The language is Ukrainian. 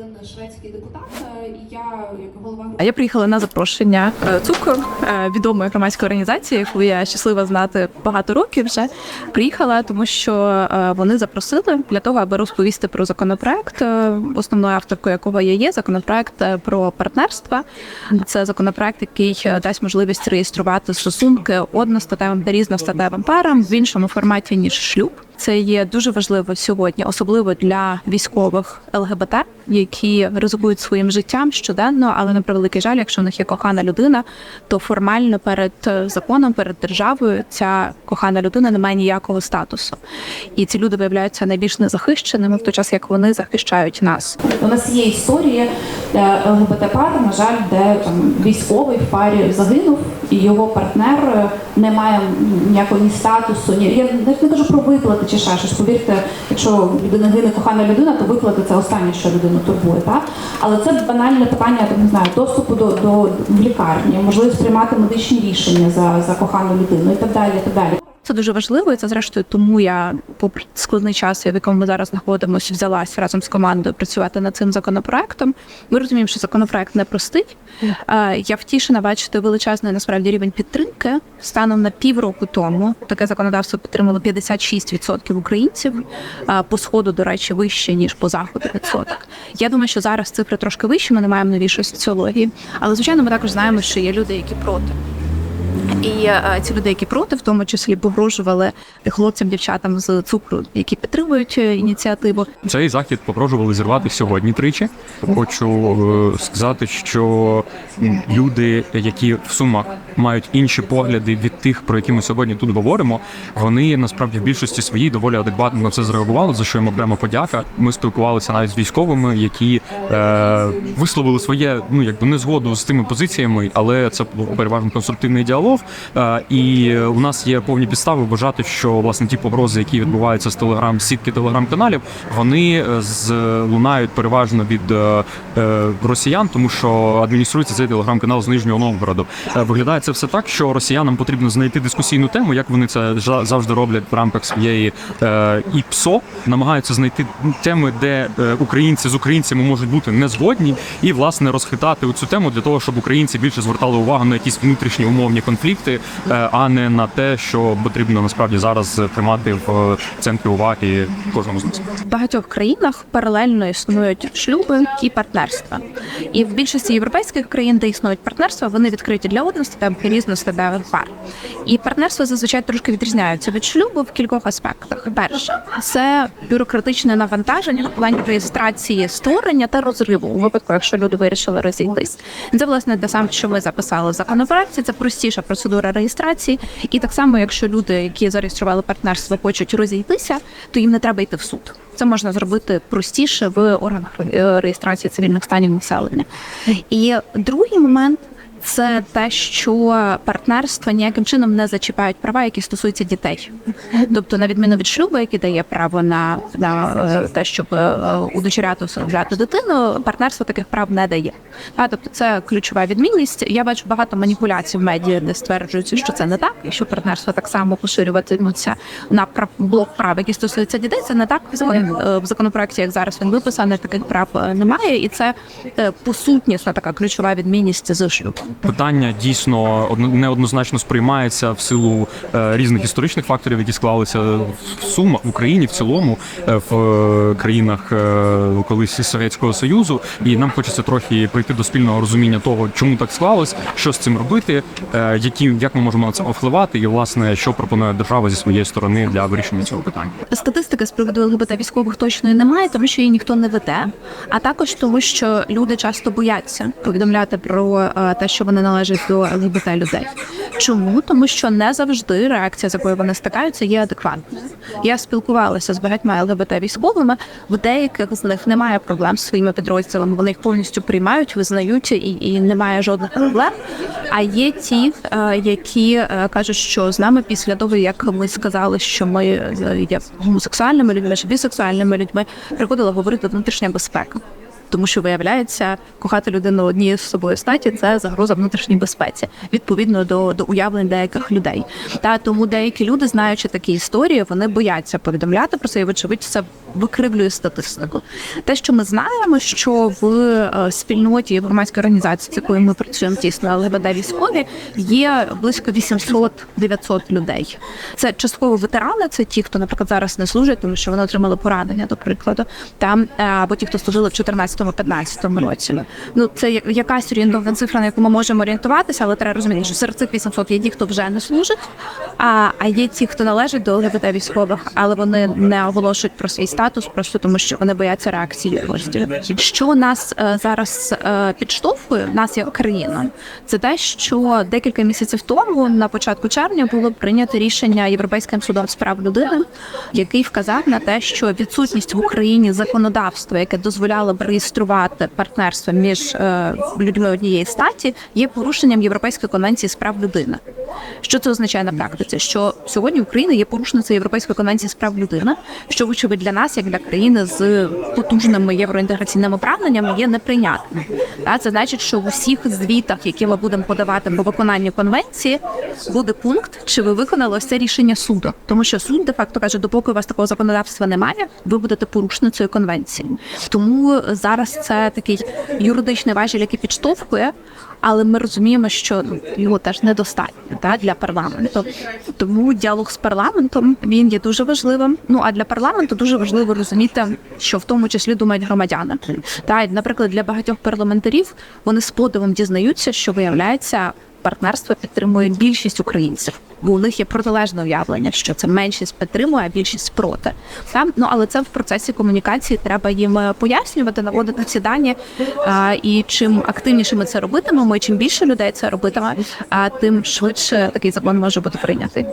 один шведський депутат, е, і я як голова групи я приїхала на запрошення е, цукру е, відомої громадської організації, яку я щаслива знати багато років вже. Приїхала, тому що вони запросили для того, аби розповісти про законопроект, основною авторкою якого я є, законопроект про партнерства. Це законопроект, який дасть можливість реєструвати стосунки одностатевим та різностатевим парам в іншому форматі ніж шлюб. Це є дуже важливо сьогодні, особливо для військових ЛГБТ, які ризикують своїм життям щоденно, але на превеликий жаль, якщо в них є кохана людина, то формально перед е, законом, перед державою, ця кохана людина не має ніякого статусу. І ці люди виявляються найбільш незахищеними в той час, як вони захищають нас. У нас є історії ЛГБТ пар, на жаль, де там військовий в парі загинув, і його партнер е, не має ніякого ні статусу, ні я не кажу про виплати чи ще щось. Повірте, якщо людина гине кохана людина, то виклади це останнє, що людину турбує. Так? Але це банальне питання, так не знаю, доступу до, до в лікарні, можливість приймати медичні рішення за, за кохану людину і так далі. І так далі. Це дуже важливо, і це зрештою тому я, попри складний час, в якому ми зараз знаходимося, взялася разом з командою працювати над цим законопроектом. Ми розуміємо, що законопроект непростий. Е, Я втішена бачити величезний насправді рівень підтримки. Станом на півроку тому таке законодавство підтримало 56% українців. По сходу, до речі, вище ніж по заходу відсоток. Я думаю, що зараз цифри трошки вищі. Ми не маємо новішої соціології, але звичайно, ми також знаємо, що є люди, які проти. І е, ці люди, які проти, в тому числі погрожували хлопцям, дівчатам з цукру, які підтримують е, ініціативу. Цей захід погрожували зірвати сьогодні тричі. Хочу е, сказати, що люди, які в сумах мають інші погляди від тих, про які ми сьогодні тут говоримо, вони насправді в більшості своїй доволі адекватно на це зреагували. За що їм окремо подяка. Ми спілкувалися навіть з військовими, які е, висловили своє ну якби незгоду з тими позиціями, але це був переважно конструктивний діалог. Е, і у нас є повні підстави вважати, що власне ті погрози, які відбуваються з телеграм, сітки телеграм-каналів, вони е, лунають переважно від е, е, росіян, тому що адмініструється цей телеграм-канал з Нижнього Новгороду. Е, Виглядає це все так, що росіянам потрібно знайти дискусійну тему, як вони це завжди роблять в рамках своєї е, ІПСО, намагаються знайти теми, де е, українці з українцями можуть бути не згодні, і власне розхитати цю тему для того, щоб українці більше звертали увагу на якісь внутрішні умовні конфлікти, е, а не на те, що потрібно насправді зараз тримати в центрі уваги кожному з нас. В багатьох країнах паралельно існують шлюби і партнерства. І в більшості європейських країн, де існують партнерства, вони відкриті для одностатевих і різностатевих пар. І партнерства зазвичай трошки відрізняються від шлюбу в кількох аспектах. Перше, це бюрократичне навантаження в плані реєстрації створення та розриву у випадку, якщо люди вирішили розійтись. Це власне те саме, що ми записали в законопроекті. Це простіша процедура реєстрації. І так само, якщо люди, які зареєстрували партнерство, хочуть розійтися, то їм не треба йти в суд. Це можна зробити простіше в органах е, реєстрації цивільних станів населення. І другий момент. Це те, що партнерства ніяким чином не зачіпають права, які стосуються дітей. Тобто, на відміну від шлюбу, який дає право на, на е, те, щоб е, удочеряти усиновляти дитину, партнерство таких прав не дає. А тобто, це ключова відмінність. Я бачу багато маніпуляцій в медіа, де стверджується, що це не так, і що партнерство так само поширюватимуться на прав блок прав, які стосуються дітей. Це не так в е, законопроекті, як зараз він виписаний, таких прав немає, і це е, посутнісна така ключова відмінність з шлюбом. Питання дійсно одно- неоднозначно сприймається в силу е, різних історичних факторів, які склалися в сумах в Україні в цілому, е, в е, країнах колись Совєтського Союзу. І нам хочеться трохи прийти до спільного розуміння того, чому так склалось, що з цим робити, які як ми можемо на це повпливати, і власне що пропонує держава зі своєї сторони для вирішення цього питання. Статистики з приводу ЛГБТ військових точної немає, тому що її ніхто не веде, а також тому, що люди часто бояться повідомляти про те, що вони належать до ЛГБТ людей. Чому? Тому що не завжди реакція, з якою вони стикаються, є адекватною. Я спілкувалася з багатьма ЛГБТ військовими. В деяких з них немає проблем з своїми підрозділами. Вони їх повністю приймають, визнають і, і немає жодних проблем. А є ті, е, які е, кажуть, що з нами після того, як ми сказали, що ми е, є гомосексуальними людьми чи бісексуальними людьми, приходила говорити внутрішня безпека. Тому що виявляється, кохати людину однієї з собою статі це загроза внутрішній безпеці, відповідно до, до уявлень деяких людей. Та тому деякі люди, знаючи такі історії, вони бояться повідомляти про це і вочевидь це викривлює статистику. Те, що ми знаємо, що в е, спільноті громадській організації, з якою ми працюємо тісно, ЛГБТ військові, є близько 800-900 людей. Це частково ветерани, це ті, хто, наприклад, зараз не служать, тому що вони отримали поранення, до прикладу, там е, або ті, хто служили в 14-15 році. Ну це якась орієнтовна цифра, на яку ми можемо орієнтуватися, але треба розуміти, що серед цих 800 є ті, хто вже не служить, а, а є ті, хто належить до ЛГБТ військових, але вони не оголошують про свій статус, просто тому що вони бояться реакції гостів. Що нас е, зараз е, підштовхує, нас як країна, це те, що декілька місяців тому, на початку червня, було прийнято рішення Європейським судом з прав людини, який вказав на те, що відсутність в Україні законодавства, яке дозволяло б реєструвати партнерство між е, людьми однієї статі, є порушенням Європейської конвенції з прав людини. Що це означає на практиці? Що сьогодні Україна є порушницею Європейської конвенції з прав людини, що вочевидь для нас, як для країни з потужними євроінтеграційними прагненнями, є неприйнятним. Це значить, що в усіх звітах, які ми будемо подавати по виконанню конвенції, буде пункт, чи ви виконали це рішення суду, тому що суд де факто каже, допоки у вас такого законодавства немає, ви будете порушницею конвенції. Тому зараз це такий юридичний важіль, який підштовхує. Але ми розуміємо, що ну, його теж недостатньо та, для парламенту. Тому діалог з парламентом він є дуже важливим. Ну а для парламенту дуже важливо розуміти, що в тому числі думають громадяни. Та й, наприклад, для багатьох парламентарів вони з подивом дізнаються, що виявляється. Партнерство підтримує більшість українців, бо у них є протилежне уявлення, що це меншість підтримує, а більшість проти. Там ну але це в процесі комунікації треба їм е, пояснювати, наводити ці дані. А, і чим активніше ми це робитимемо, чим більше людей це робитиме, а тим швидше такий закон може бути прийнятий.